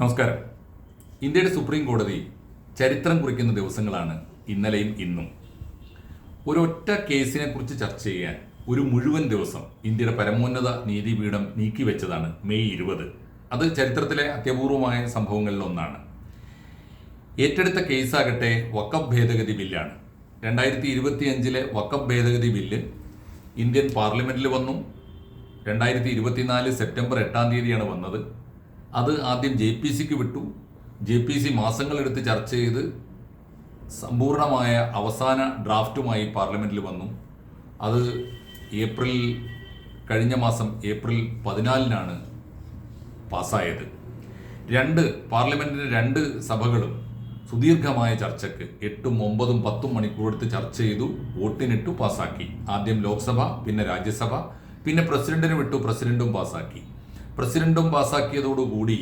നമസ്കാരം. ഇന്ത്യയുടെ സുപ്രീം കോടതി ചരിത്രം കുറിക്കുന്ന ദിവസങ്ങളാണ് ഇന്നലെയും ഇന്നും. ഒരൊറ്റ കേസിനെ കുറിച്ച് ചർച്ച ചെയ്യാൻ ഒരു മുഴുവൻ ദിവസം ഇന്ത്യയുടെ പരമോന്നത നീതിപീഠം നീക്കിവെച്ചതാണ് മെയ് ഇരുപത്. അത് ചരിത്രത്തിലെ അത്യപൂർവമായ സംഭവങ്ങളിൽ ഒന്നാണ്. ഏറ്റെടുത്ത കേസാകട്ടെ വക്കഫ് ഭേദഗതി ബില്ലാണ്. രണ്ടായിരത്തി ഇരുപത്തിയഞ്ചിലെ വക്കഫ് ഭേദഗതി ബില്ല് ഇന്ത്യൻ പാർലമെന്റിൽ വന്നു. രണ്ടായിരത്തി ഇരുപത്തിനാല് സെപ്റ്റംബർ എട്ടാം തീയതിയാണ് വന്നത്. അത് ആദ്യം ജെ പി സിക്ക് വിട്ടു. ജെ പി സി മാസങ്ങളെടുത്ത് ചർച്ച ചെയ്ത് സമ്പൂർണമായ അവസാന ഡ്രാഫ്റ്റുമായി പാർലമെന്റിൽ വന്നു. അത് ഏപ്രിൽ കഴിഞ്ഞ മാസം ഏപ്രിൽ പതിനാലിനാണ് പാസ്സായത്. രണ്ട് പാർലമെന്റിന്റെ രണ്ട് സഭകളും സുദീർഘമായ ചർച്ചയ്ക്ക് എട്ടും ഒമ്പതും പത്തും മണിക്കൂർ എടുത്ത് ചർച്ച ചെയ്തു വോട്ടിനിട്ടു പാസ്സാക്കി. ആദ്യം ലോക്സഭ പിന്നെ രാജ്യസഭ പിന്നെ പ്രസിഡന്റിന് വിട്ടു പ്രസിഡന്റും പാസ്സാക്കി. പ്രസിഡന്റും പാസ്സാക്കിയതോടുകൂടി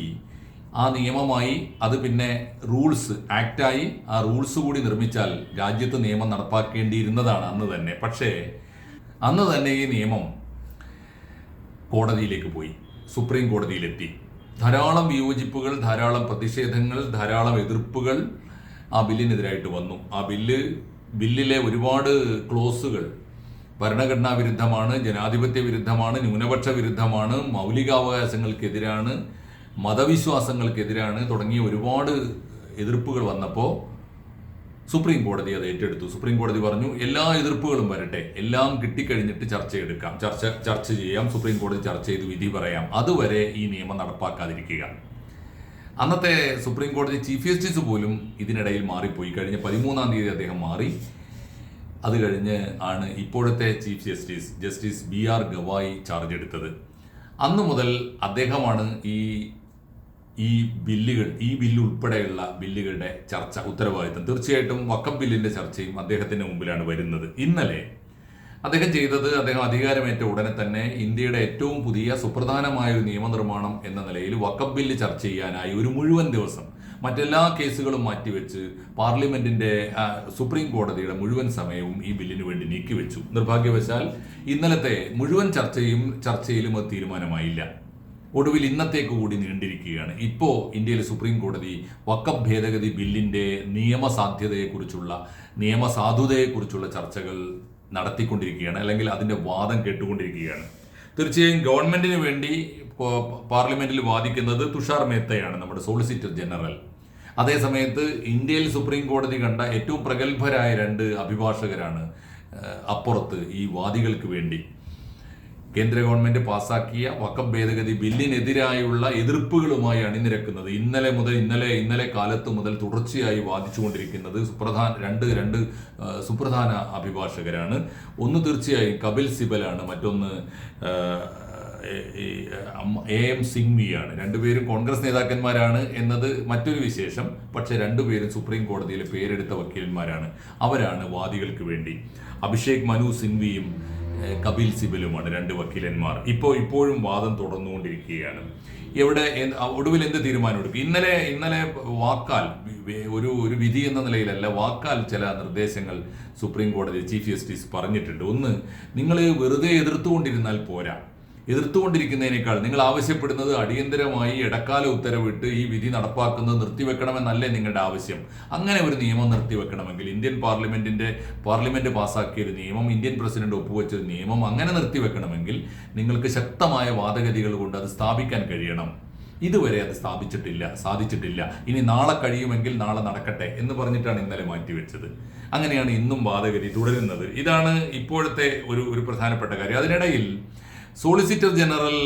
ആ നിയമമായി അത് പിന്നെ റൂൾസ് ആക്റ്റായി ആ റൂൾസ് കൂടി നിർമ്മിച്ചാൽ രാജ്യത്ത് നിയമം നടപ്പാക്കേണ്ടിയിരുന്നതാണ് അന്ന് തന്നെ. പക്ഷേ അന്ന് തന്നെ ഈ നിയമം കോടതിയിലേക്ക് പോയി സുപ്രീം കോടതിയിലെത്തി. ധാരാളം വിയോജിപ്പുകൾ ധാരാളം പ്രതിഷേധങ്ങൾ ധാരാളം എതിർപ്പുകൾ ആ ബില്ലിനെതിരായിട്ട് വന്നു. ആ ബില്ല് ബില്ലിലെ ഒരുപാട് ക്ലോസുകൾ ഭരണഘടനാ വിരുദ്ധമാണ് ജനാധിപത്യ വിരുദ്ധമാണ് ന്യൂനപക്ഷ വിരുദ്ധമാണ് മൗലികാവകാശങ്ങൾക്കെതിരാണ് മതവിശ്വാസങ്ങൾക്കെതിരാണ് തുടങ്ങിയ ഒരുപാട് എതിർപ്പുകൾ വന്നപ്പോൾ സുപ്രീം കോടതി അത് ഏറ്റെടുത്തു. സുപ്രീം കോടതി പറഞ്ഞു എല്ലാ എതിർപ്പുകളും വരട്ടെ എല്ലാം കിട്ടിക്കഴിഞ്ഞിട്ട് ചർച്ചയെടുക്കാം. ചർച്ച ചർച്ച ചെയ്യാം സുപ്രീം കോടതി ചർച്ച ചെയ്ത് വിധി പറയാം. അതുവരെ ഈ നിയമം നടപ്പാക്കാതിരിക്കുക. അന്നത്തെ സുപ്രീം കോടതി ചീഫ് ജസ്റ്റിസ് പോലും ഇതിനിടയിൽ മാറിപ്പോയി. കഴിഞ്ഞ പതിമൂന്നാം തീയതി അദ്ദേഹം മാറി. അത് കഴിഞ്ഞ് ആണ് ഇപ്പോഴത്തെ chief justice justice B R Gavai charge എടുത്തത്. അന്നു മുതൽ അദ്ദേഹമാണ് ഈ ഈ ബില്ലുകൾ ഈ ബില്ല് ഉൾപ്പെടെയുള്ള ബില്ലുകളുടെ ചർച്ച ഉത്തരവാദിത്തം തീർച്ചയായിട്ടും വക്കം ബില്ലിന്റെ ചർച്ചയും അദ്ദേഹത്തിന്റെ മുമ്പിലാണ് വരുന്നത്. ഇന്നലെ അദ്ദേഹം ചെയ്തത് അദ്ദേഹം അധികാരമേറ്റ ഉടനെ തന്നെ ഇന്ത്യയുടെ ഏറ്റവും പുതിയ സുപ്രധാനമായ ഒരു നിയമനിർമ്മാണം എന്ന നിലയിൽ വക്കം ബില്ല് ചർച്ച ചെയ്യാനായി ഒരു മുഴുവൻ ദിവസം മറ്റെല്ലാ കേസുകളും മാറ്റിവെച്ച് പാർലമെന്റിന്റെ സുപ്രീം കോടതിയുടെ മുഴുവൻ സമയവും ഈ ബില്ലിന് വേണ്ടി നീക്കിവെച്ചു. നിർഭാഗ്യവശാൽ ഇന്നലത്തെ മുഴുവൻ ചർച്ചയും ചർച്ചയിലും അത് തീരുമാനമായില്ല. ഒടുവിൽ ഇന്നത്തേക്ക് കൂടി നീണ്ടിരിക്കുകയാണ്. ഇപ്പോൾ ഇന്ത്യയിലെ സുപ്രീം കോടതി വക്കഫ് ഭേദഗതി ബില്ലിന്റെ നിയമസാധ്യതയെക്കുറിച്ചുള്ള നിയമസാധുതയെക്കുറിച്ചുള്ള ചർച്ചകൾ നടത്തിക്കൊണ്ടിരിക്കുകയാണ് അല്ലെങ്കിൽ അതിന്റെ വാദം കേട്ടുകൊണ്ടിരിക്കുകയാണ്. തീർച്ചയായും ഗവൺമെന്റിന് വേണ്ടി പാർലമെന്റിൽ വാദിക്കുന്നത് തുഷാർ മേത്തയാണ് നമ്മുടെ സോളിസിറ്റർ ജനറൽ. അതേസമയത്ത് ഇന്ത്യയിൽ സുപ്രീം കോടതി കണ്ട ഏറ്റവും പ്രഗത്ഭരായ രണ്ട് അഭിഭാഷകരാണ് അപ്പുറത്ത് ഈ വാദികൾക്ക് വേണ്ടി. കേന്ദ്ര ഗവൺമെന്റ് പാസാക്കിയ വക്കം ഭേദഗതി ബില്ലിനെതിരായുള്ള എതിർപ്പുകളുമായി അണിനിരക്കുന്നത് ഇന്നലെ മുതൽ ഇന്നലെ ഇന്നലെ കാലത്ത് മുതൽ തുടർച്ചയായി വാദിച്ചുകൊണ്ടിരിക്കുന്നത് സുപ്രധാന രണ്ട് രണ്ട് സുപ്രധാന അഭിഭാഷകരാണ്. ഒന്ന് തീർച്ചയായും കപിൽ സിബലാണ് മറ്റൊന്ന് എ എം സിംഗ്വിയാണ് രണ്ടുപേരും കോൺഗ്രസ് നേതാക്കന്മാരാണ് എന്നത് മറ്റൊരു വിശേഷം. പക്ഷെ രണ്ടുപേരും സുപ്രീം കോടതിയിലെ പേരെടുത്ത വക്കീലന്മാരാണ്. അവരാണ് വാദികൾക്ക് വേണ്ടി. അഭിഷേക് മനു സിംഗ്വിയും കപിൽ സിബലുമാണ് രണ്ട് വക്കീലന്മാർ. ഇപ്പോൾ ഇപ്പോഴും വാദം തുടർന്നുകൊണ്ടിരിക്കുകയാണ്. എവിടെ ഒടുവിൽ എന്ത് തീരുമാനമെടുക്കും ഇന്നലെ ഇന്നലെ വാക്കാൽ ഒരു ഒരു വിധി എന്ന നിലയിലല്ല വാക്കാൽ ചില നിർദ്ദേശങ്ങൾ സുപ്രീം കോടതി ചീഫ് ജസ്റ്റിസ് പറഞ്ഞിട്ടുണ്ട്. ഒന്ന് നിങ്ങൾ വെറുതെ എതിർത്തുകൊണ്ടിരുന്നാൽ പോരാ. എതിർത്തുകൊണ്ടിരിക്കുന്നതിനേക്കാൾ നിങ്ങൾ ആവശ്യപ്പെടുന്നത് അടിയന്തരമായി ഇടക്കാല ഉത്തരവിട്ട് ഈ വിധി നടപ്പാക്കുന്നത് നിർത്തിവെക്കണമെന്നല്ലേ നിങ്ങളുടെ ആവശ്യം. അങ്ങനെ ഒരു നിയമം നിർത്തിവെക്കണമെങ്കിൽ ഇന്ത്യൻ പാർലമെന്റിന്റെ പാർലമെന്റ് പാസാക്കിയ ഒരു നിയമം ഇന്ത്യൻ പ്രസിഡന്റ് ഒപ്പുവെച്ച ഒരു നിയമം അങ്ങനെ നിർത്തിവെക്കണമെങ്കിൽ നിങ്ങൾക്ക് ശക്തമായ വാദഗതികൾ കൊണ്ട് അത് സ്ഥാപിക്കാൻ കഴിയണം. ഇതുവരെ അത് സ്ഥാപിച്ചിട്ടില്ല സാധിച്ചിട്ടില്ല. ഇനി നാളെ കഴിയുമെങ്കിൽ നാളെ നടക്കട്ടെ എന്ന് പറഞ്ഞിട്ടാണ് ഇന്നലെ മാറ്റിവെച്ചത്. അങ്ങനെയാണ് ഇന്നും വാദഗതി തുടരുന്നത്. ഇതാണ് ഇപ്പോഴത്തെ ഒരു ഒരു പ്രധാനപ്പെട്ട കാര്യം. അതിനിടയിൽ സോളിസിറ്റർ ജനറൽ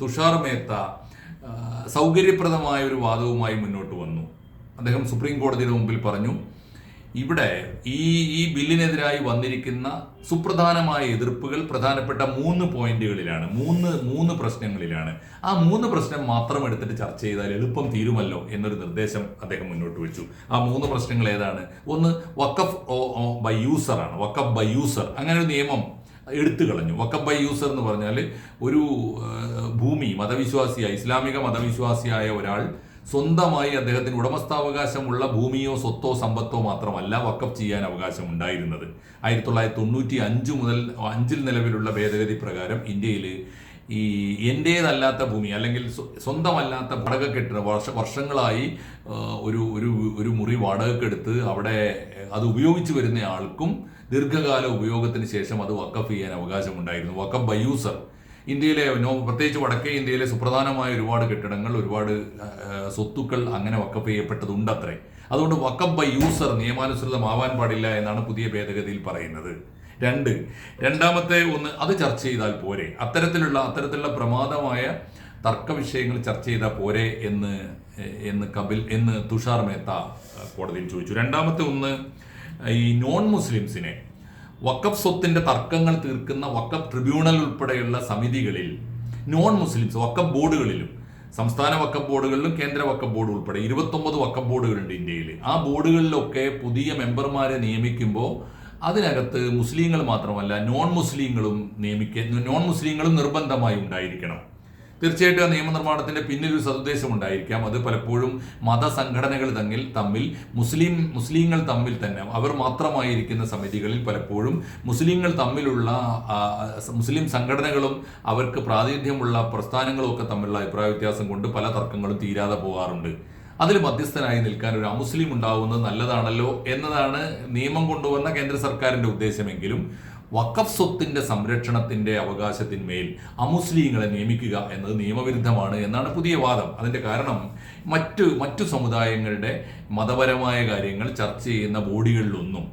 തുഷാർ മേത്ത സൗകര്യപ്രദമായ ഒരു വാദവുമായി മുന്നോട്ട് വന്നു. അദ്ദേഹം സുപ്രീം കോടതിയുടെ മുമ്പിൽ പറഞ്ഞു ഇവിടെ ഈ ഈ ബില്ലിനെതിരായി വന്നിരിക്കുന്ന സുപ്രധാനമായ എതിർപ്പുകൾ പ്രധാനപ്പെട്ട മൂന്ന് പോയിന്റുകളിലാണ് മൂന്ന് മൂന്ന് പ്രശ്നങ്ങളിലാണ്. ആ മൂന്ന് പ്രശ്നം മാത്രം എടുത്തിട്ട് ചർച്ച ചെയ്താൽ എളുപ്പം തീരുമല്ലോ എന്നൊരു നിർദ്ദേശം അദ്ദേഹം മുന്നോട്ട് വെച്ചു. ആ മൂന്ന് പ്രശ്നങ്ങൾ ഏതാണ്? ഒന്ന് വക്കഫ് ബൈ യൂസർ ആണ് വക്കഫ് ബൈ യൂസർ. അങ്ങനെ ഒരു നിയമം എടുത്തു കളഞ്ഞു. വക്കബൈ യൂസർ എന്ന് പറഞ്ഞാൽ ഒരു ഭൂമി മതവിശ്വാസിയായ ഇസ്ലാമിക മതവിശ്വാസിയായ ഒരാൾ സ്വന്തമായി അദ്ദേഹത്തിന് ഉടമസ്ഥാവകാശമുള്ള ഭൂമിയോ സ്വത്തോ സമ്പത്തോ മാത്രമല്ല വക്കപ്പ് ചെയ്യാൻ അവകാശം ഉണ്ടായിരുന്നത് ആയിരത്തി തൊള്ളായിരത്തി തൊണ്ണൂറ്റി അഞ്ച് മുതൽ അഞ്ചിൽ നിലവിലുള്ള ഭേദഗതി പ്രകാരം ഇന്ത്യയിൽ ഈ എന്റേതല്ലാത്ത ഭൂമി അല്ലെങ്കിൽ സ്വന്തമല്ലാത്ത വാടക കെട്ടിട വർഷ വർഷങ്ങളായി ഒരു ഒരു ഒരു മുറി വാടകക്കെടുത്ത് അവിടെ അത് ഉപയോഗിച്ച് വരുന്ന ആൾക്കും ദീർഘകാല ഉപയോഗത്തിന് ശേഷം അത് വക്കഫ് ചെയ്യാൻ അവകാശമുണ്ടായിരുന്നു. വക്കഫ് ബൈ യൂസർ. ഇന്ത്യയിലെ പ്രത്യേകിച്ച് വടക്കേ ഇന്ത്യയിലെ സുപ്രധാനമായ ഒരുപാട് കെട്ടിടങ്ങൾ ഒരുപാട് സ്വത്തുക്കൾ അങ്ങനെ വക്കഫ് ചെയ്യപ്പെട്ടതുണ്ട് അത്രേ അതുകൊണ്ട് വക്കഫ് ബൈ യൂസർ നിയമാനുസൃതമാവാൻ പാടില്ല എന്നാണ് പുതിയ ഭേദഗതിയിൽ പറയുന്നത്. രണ്ട് രണ്ടാമത്തെ ഒന്ന് അത് ചർച്ച ചെയ്താൽ പോരെ. അത്തരത്തിലുള്ള അത്തരത്തിലുള്ള പ്രമാദമായ തർക്ക വിഷയങ്ങൾ ചർച്ച ചെയ്താൽ പോരെ എന്ന് എന്ന് കപിൽ എന്ന് തുഷാർ മേത്ത കോടതിയിൽ ചോദിച്ചു. രണ്ടാമത്തെ ഒന്ന് ഈ നോൺ മുസ്ലിംസിനെ വക്കഫ് സ്വത്തിന്റെ തർക്കങ്ങൾ തീർക്കുന്ന വക്കഫ് ട്രിബ്യൂണൽ ഉൾപ്പെടെയുള്ള സമിതികളിൽ നോൺ മുസ്ലിംസ് വക്കഫ് ബോർഡുകളിലും സംസ്ഥാന വക്കഫ് ബോർഡുകളിലും കേന്ദ്ര വക്കഫ് ബോർഡ് ഉൾപ്പെടെ ഇരുപത്തൊമ്പത് വക്കഫ് ബോർഡുകളുണ്ട് ഇന്ത്യയിൽ ആ ബോർഡുകളിലൊക്കെ പുതിയ മെമ്പർമാരെ നിയമിക്കുമ്പോൾ അതിനകത്ത് മുസ്ലിങ്ങൾ മാത്രമല്ല നോൺ മുസ്ലിങ്ങളും നിയമിക്ക നോൺ മുസ്ലിങ്ങളും നിർബന്ധമായി ഉണ്ടായിരിക്കണം. തീർച്ചയായിട്ടും ആ നിയമനിർമ്മാണത്തിന്റെ പിന്നിൽ ഒരു സതുദ്ദേശം ഉണ്ടായിരിക്കാം. അത് പലപ്പോഴും മതസംഘടനകൾ തമ്മിൽ തമ്മിൽ മുസ്ലിം മുസ്ലിങ്ങൾ തമ്മിൽ തന്നെ അവർ മാത്രമായിരിക്കുന്ന സമിതികളിൽ പലപ്പോഴും മുസ്ലിങ്ങൾ തമ്മിലുള്ള മുസ്ലിം സംഘടനകളും അവർക്ക് പ്രാതിനിധ്യമുള്ള പ്രസ്ഥാനങ്ങളും ഒക്കെ തമ്മിലുള്ള അഭിപ്രായ വ്യത്യാസം കൊണ്ട് പല തർക്കങ്ങളും തീരാതെ പോകാറുണ്ട്. അതിൽ മധ്യസ്ഥനായി നിൽക്കാൻ ഒരു അമുസ്ലിം ഉണ്ടാവുന്നത് നല്ലതാണല്ലോ എന്നതാണ് നിയമം കൊണ്ടുവന്ന കേന്ദ്ര സർക്കാരിന്റെ ഉദ്ദേശമെങ്കിലും വഖഫ് സ്വത്തിന്റെ സംരക്ഷണത്തിന്റെ അവകാശത്തിന്മേൽ അമുസ്ലിങ്ങളെ നിയമിക്കുക എന്നത് നിയമവിരുദ്ധമാണ് എന്നാണ് പുതിയ വാദം. അതിന്റെ കാരണം മറ്റു മറ്റു സമുദായങ്ങളുടെ മതപരമായ കാര്യങ്ങൾ ചർച്ച ചെയ്യുന്ന ബോഡികളിലൊന്നും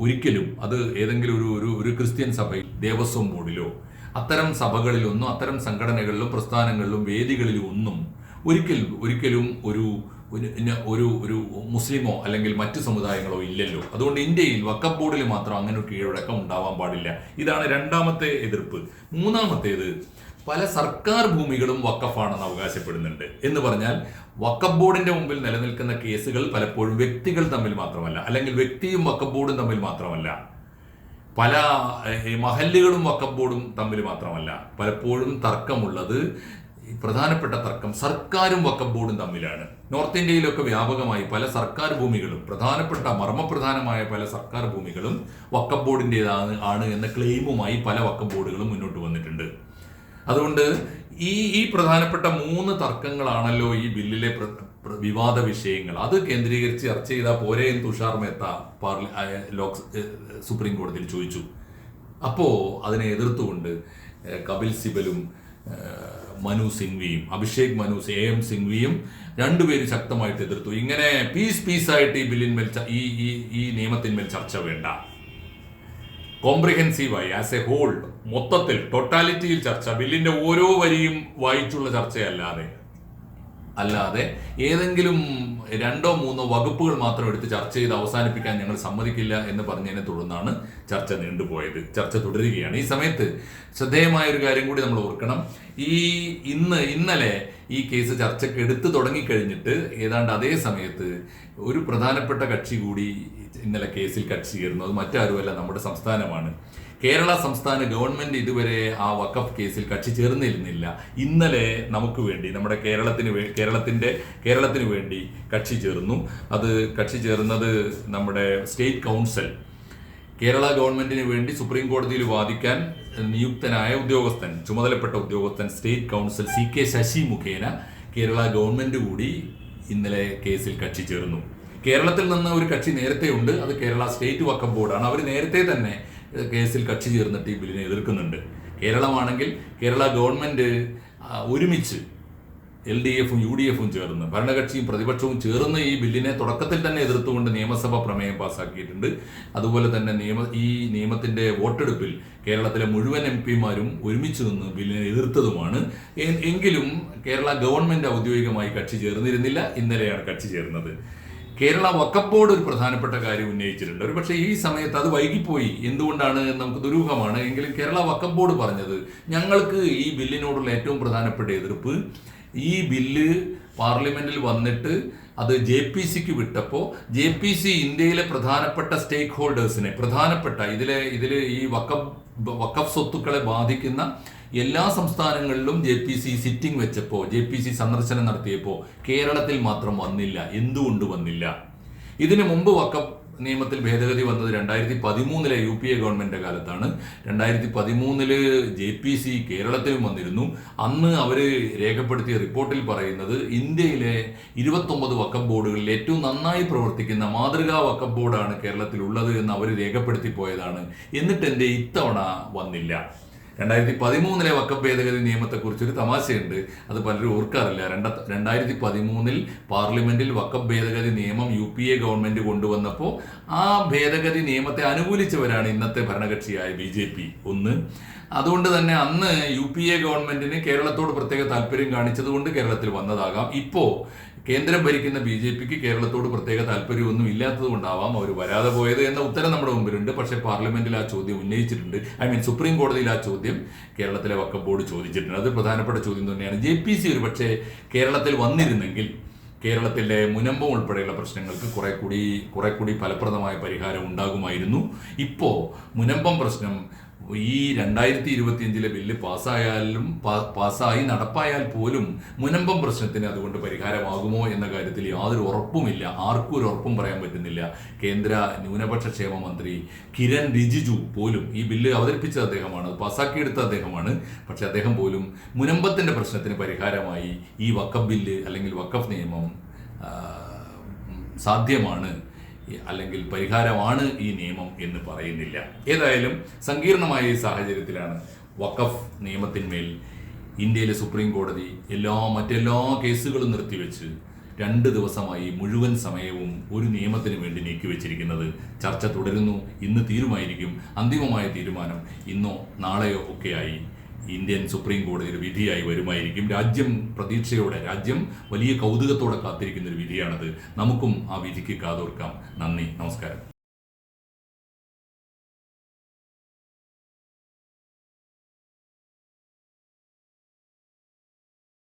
ഒരിക്കലും അത് ഏതെങ്കിലും ഒരു ഒരു ഒരു ക്രിസ്ത്യൻ സഭയിൽ ദേവസ്വം ബോർഡിലോ അത്തരം സഭകളിലൊന്നും അത്തരം സംഘടനകളിലും പ്രസ്ഥാനങ്ങളിലും വേദികളിലും ഒന്നും ഒരിക്കലും ഒരിക്കലും ഒരു ഒരു ഒരു മുസ്ലിമോ അല്ലെങ്കിൽ മറ്റു സമുദായങ്ങളോ ഇല്ലല്ലോ. അതുകൊണ്ട് ഇന്ത്യയിൽ വക്കഫ് ബോർഡിൽ മാത്രം അങ്ങനെ ഒരു കീഴടക്കം ഉണ്ടാവാൻ പാടില്ല. ഇതാണ് രണ്ടാമത്തെ എതിർപ്പ്. മൂന്നാമത്തേത് പല സർക്കാർ ഭൂമികളും വക്കഫാണെന്ന് അവകാശപ്പെടുന്നുണ്ട്. എന്ന് പറഞ്ഞാൽ വക്കഫ് ബോർഡിന്റെ മുമ്പിൽ നിലനിൽക്കുന്ന കേസുകൾ പലപ്പോഴും വ്യക്തികൾ തമ്മിൽ മാത്രമല്ല അല്ലെങ്കിൽ വ്യക്തിയും വക്കഫ് ബോർഡും തമ്മിൽ മാത്രമല്ല. പല മഹല്ലുകളും വക്കഫ് ബോർഡും തമ്മിൽ മാത്രമല്ല. പലപ്പോഴും തർക്കമുള്ളത് പ്രധാനപ്പെട്ട തർക്കം സർക്കാരും വക്കഫ് ബോർഡും തമ്മിലാണ്. നോർത്ത് ഇന്ത്യയിലൊക്കെ വ്യാപകമായി പല സർക്കാർ ഭൂമികളും പ്രധാനപ്പെട്ട മർമ്മപ്രധാനമായ പല സർക്കാർ ഭൂമികളും വക്കഫ് ബോർഡിന്റെതാണ് ആണ് എന്ന ക്ലെയിമുമായി പല വക്കഫ് ബോർഡുകളും മുന്നോട്ട് വന്നിട്ടുണ്ട്. അതുകൊണ്ട് ഈ ഈ പ്രധാനപ്പെട്ട മൂന്ന് തർക്കങ്ങളാണല്ലോ ഈ ബില്ലിലെ വിവാദ വിഷയങ്ങൾ. അത് കേന്ദ്രീകരിച്ച് ചർച്ച ചെയ്താൽ പോരെ എന്ന് തുഷാർ മേത്ത പാർലി ലോക് സുപ്രീം കോടതിയിൽ ചോദിച്ചു. അപ്പോൾ അതിനെ എതിർത്തുകൊണ്ട് കപിൽ സിബലും മനു സിംഗ്വിയും അഭിഷേക് മനു എ എം സിംഗ്വിയും രണ്ടുപേരും ശക്തമായിട്ട് എതിർത്തു. ഇങ്ങനെ പീസ് പീസായിട്ട് ഈ ബില്ലിന്മേൽ ഈ ഈ ഈ നിയമത്തിന്മേൽ ചർച്ച വേണ്ട. കോംപ്രിഹെൻസീവായി ആസ് എ ഹോൾ മൊത്തത്തിൽ ടോട്ടാലിറ്റിയിൽ ചർച്ച. ബില്ലിന്റെ ഓരോ വരിയും വായിച്ചുള്ള ചർച്ചയല്ലാതെ. അല്ലാതെ ഏതെങ്കിലും രണ്ടോ മൂന്നോ വകുപ്പുകൾ മാത്രം എടുത്ത് ചർച്ച ചെയ്ത് അവസാനിപ്പിക്കാൻ ഞങ്ങൾ സമ്മതിക്കില്ല എന്ന് പറഞ്ഞതിനെ തുടർന്നാണ് ചർച്ച നീണ്ടുപോയത് ചർച്ച തുടരുകയാണ്. ഈ സമയത്ത് ശ്രദ്ധേയമായ ഒരു കാര്യം കൂടി നമ്മൾ ഓർക്കണം. ഈ ഇന്ന് ഇന്നലെ ഈ കേസ് ചർച്ചയ്ക്ക് എടുത്തു തുടങ്ങിക്കഴിഞ്ഞിട്ട് ഏതാണ്ട് അതേ സമയത്ത് ഒരു പ്രധാനപ്പെട്ട കക്ഷി കൂടി ഇന്നലെ കേസിൽ കക്ഷി ചേരുന്നത് മറ്റാരുമല്ല നമ്മുടെ സംസ്ഥാനമാണ്. കേരള സംസ്ഥാന ഗവൺമെന്റ് ഇതുവരെ ആ വക്കഫ് കേസിൽ കക്ഷി ചേർന്നിരുന്നില്ല. ഇന്നലെ നമുക്ക് വേണ്ടി നമ്മുടെ കേരളത്തിന് കേരളത്തിന്റെ കേരളത്തിന് വേണ്ടി കക്ഷി ചേർന്നു. അത് കക്ഷി ചേർന്നത് നമ്മുടെ സ്റ്റേറ്റ് കൗൺസിൽ. കേരള ഗവൺമെന്റിന് വേണ്ടി സുപ്രീം കോടതിയിൽ വാദിക്കാൻ നിയുക്തനായ ഉദ്യോഗസ്ഥൻ ചുമതലപ്പെട്ട ഉദ്യോഗസ്ഥൻ state council C K Sasi മുഖേന കേരള ഗവൺമെന്റ് കൂടി ഇന്നലെ കേസിൽ കക്ഷി ചേർന്നു. കേരളത്തിൽ നിന്ന് ഒരു കക്ഷി നേരത്തെ ഉണ്ട് അത് കേരള സ്റ്റേറ്റ് വക്കം ബോർഡാണ്. അവർ നേരത്തെ തന്നെ കേസിൽ കക്ഷി ചേർന്നിട്ട് ഈ ബില്ലിനെ എതിർക്കുന്നുണ്ട്. കേരളമാണെങ്കിൽ കേരള ഗവൺമെന്റ് ഒരുമിച്ച് എൽ ഡി എഫും യു ഡി എഫും ചേർന്ന് ഭരണകക്ഷിയും പ്രതിപക്ഷവും ചേർന്ന് ഈ ബില്ലിനെ തുടക്കത്തിൽ തന്നെ എതിർത്തുകൊണ്ട് നിയമസഭ പ്രമേയം പാസ്സാക്കിയിട്ടുണ്ട് അതുപോലെ തന്നെ നിയമ ഈ നിയമത്തിന്റെ വോട്ടെടുപ്പിൽ കേരളത്തിലെ മുഴുവൻ എം പിമാരും ഒരുമിച്ച് നിന്ന് ബില്ലിനെ എതിർത്തതുമാണ്. എങ്കിലും കേരള ഗവൺമെന്റ് ഔദ്യോഗികമായി കക്ഷി ചേർന്നിരുന്നില്ല. ഇന്നലെയാണ് കക്ഷി ചേർന്നത്. കേരള വക്കപ്പ് ബോർഡ് ഒരു പ്രധാനപ്പെട്ട കാര്യം ഉന്നയിച്ചിട്ടുണ്ട്. ഒരു പക്ഷേ ഈ സമയത്ത് അത് വൈകിപ്പോയി. എന്തുകൊണ്ടാണ് നമുക്ക് ദുരൂഹമാണ്. എങ്കിലും കേരള വക്കപ്പ് ബോർഡ് പറഞ്ഞത് ഞങ്ങൾക്ക് ഈ ബില്ലിനോടുള്ള ഏറ്റവും പ്രധാനപ്പെട്ട എതിർപ്പ് ഈ ബില്ല് പാർലമെന്റിൽ വന്നിട്ട് അത് ജെ പി സിക്ക് വിട്ടപ്പോൾ ജെ പി സി ഇന്ത്യയിലെ പ്രധാനപ്പെട്ട സ്റ്റേക്ക് ഹോൾഡേഴ്സിനെ പ്രധാനപ്പെട്ട ഇതിലെ ഇതിൽ ഈ വക്കപ്പ് വക്കഫ് സ്വത്തുക്കളെ ബാധിക്കുന്ന എല്ലാ സംസ്ഥാനങ്ങളിലും ജെ പി സി സിറ്റിംഗ് വെച്ചപ്പോൾ ജെ പി സി സന്ദർശനം നടത്തിയപ്പോൾ കേരളത്തിൽ മാത്രം വന്നില്ല. എന്തുകൊണ്ട് വന്നില്ല? ഇതിനു മുമ്പ് വക്കഫ് നിയമത്തിൽ ഭേദഗതി വന്നത് രണ്ടായിരത്തി പതിമൂന്നിലെ യു പി എ ഗവൺമെന്റിന്റെ കാലത്താണ്. രണ്ടായിരത്തി പതിമൂന്നിൽ ജെ പി സി കേരളത്തിലും വന്നിരുന്നു. അന്ന് അവർ രേഖപ്പെടുത്തിയ റിപ്പോർട്ടിൽ പറയുന്നത് ഇന്ത്യയിലെ ഇരുപത്തൊമ്പത് വക്കം ബോർഡുകളിൽ ഏറ്റവും നന്നായി പ്രവർത്തിക്കുന്ന മാതൃകാ വക്കം ബോർഡാണ് കേരളത്തിലുള്ളത് എന്ന് അവർ രേഖപ്പെടുത്തി പോയതാണ്. എന്നിട്ട് എന്റെ ഇത്തവണ വന്നില്ല. രണ്ടായിരത്തി പതിമൂന്നിലെ വക്കപ്പ് ഭേദഗതി നിയമത്തെക്കുറിച്ച് ഒരു തമാശയുണ്ട്. അത് പലരും ഓർക്കാറില്ല. രണ്ട രണ്ടായിരത്തി പതിമൂന്നിൽ പാർലമെന്റിൽ വക്കപ്പ് ഭേദഗതി നിയമം യു പി എ ഗവൺമെന്റ് കൊണ്ടുവന്നപ്പോൾ ആ ഭേദഗതി നിയമത്തെ അനുകൂലിച്ചവരാണ് ഇന്നത്തെ ഭരണകക്ഷിയായ ബി ജെ പി. ഒന്ന്. അതുകൊണ്ട് തന്നെ അന്ന് യു പി എ ഗവൺമെന്റിന് കേരളത്തോട് പ്രത്യേക താല്പര്യം കാണിച്ചതുകൊണ്ട് കേരളത്തിൽ വന്നതാകാം. ഇപ്പോ കേന്ദ്രം ഭരിക്കുന്ന ബി ജെ പിക്ക് കേരളത്തോട് പ്രത്യേക താല്പര്യമൊന്നും ഇല്ലാത്തത് കൊണ്ടാവാം അവർ വരാതെ പോയത് എന്ന ഉത്തരം നമ്മുടെ മുമ്പിലുണ്ട്. പക്ഷേ പാർലമെന്റിൽ ആ ചോദ്യം ഉന്നയിച്ചിട്ടുണ്ട്. ഐ മീൻ സുപ്രീം കോടതിയിൽ ആ ചോദ്യം കേരളത്തിലെ വക്കം ബോർഡ് ചോദിച്ചിട്ടുണ്ട്. അത് പ്രധാനപ്പെട്ട ചോദ്യം തന്നെയാണ്. ജെ പി സി ഒരു പക്ഷേ കേരളത്തിൽ വന്നിരുന്നെങ്കിൽ കേരളത്തിലെ മുനമ്പം ഉൾപ്പെടെയുള്ള പ്രശ്നങ്ങൾക്ക് കുറെ കൂടി കുറെ കൂടി ഫലപ്രദമായ പരിഹാരം ഉണ്ടാകുമായിരുന്നു. ഇപ്പോൾ മുനമ്പം പ്രശ്നം ഈ രണ്ടായിരത്തി ഇരുപത്തിയഞ്ചിലെ ബില്ല് പാസ്സായാലും പാസ്സായി നടപ്പായാൽ പോലും മുനമ്പം പ്രശ്നത്തിന് അതുകൊണ്ട് പരിഹാരമാകുമോ എന്ന കാര്യത്തിൽ യാതൊരു ഉറപ്പുമില്ല. ആർക്കും ഒരു ഉറപ്പും പറയാൻ പറ്റുന്നില്ല. കേന്ദ്ര ന്യൂനപക്ഷ ക്ഷേമ മന്ത്രി കിരൺ റിജിജു പോലും ഈ ബില്ല് അവതരിപ്പിച്ച അദ്ദേഹമാണ്. പാസ്സാക്കിയെടുത്ത അദ്ദേഹമാണ്. പക്ഷെ അദ്ദേഹം പോലും മുനമ്പത്തിന്റെ പ്രശ്നത്തിന് പരിഹാരമായി ഈ വക്കഫ് ബില്ല് അല്ലെങ്കിൽ വക്കഫ് നിയമം സാധ്യമാണ് അല്ലെങ്കിൽ പരിഹാരമാണ് ഈ നിയമം എന്ന് പറയുന്നില്ല. ഏതായാലും സങ്കീർണമായ ഈ സാഹചര്യത്തിലാണ് വഖഫ് നിയമത്തിന്മേൽ ഇന്ത്യയിലെ സുപ്രീം കോടതി എല്ലാ മറ്റെല്ലാ കേസുകളും നിർത്തിവെച്ച് രണ്ട് ദിവസമായി മുഴുവൻ സമയവും ഒരു നിയമത്തിന് വേണ്ടി നീക്കിവെച്ചിരിക്കുന്നത് ചർച്ച തുടരുന്നു. ഇന്ന് തീരുമായിരിക്കും. അന്തിമമായ തീരുമാനം ഇന്നോ നാളെയോ ഒക്കെയായി ഇന്ത്യൻ സുപ്രീം കോടതി ഒരു വിധിയായി വരുമായിരിക്കും. രാജ്യം പ്രതീക്ഷയോടെ രാജ്യം വലിയ കൗതുകത്തോടെ കാത്തിരിക്കുന്ന ഒരു വിധിയാണത്. നമുക്കും ആ വിധിക്ക് കാതോർക്കാം. നന്ദി. നമസ്കാരം.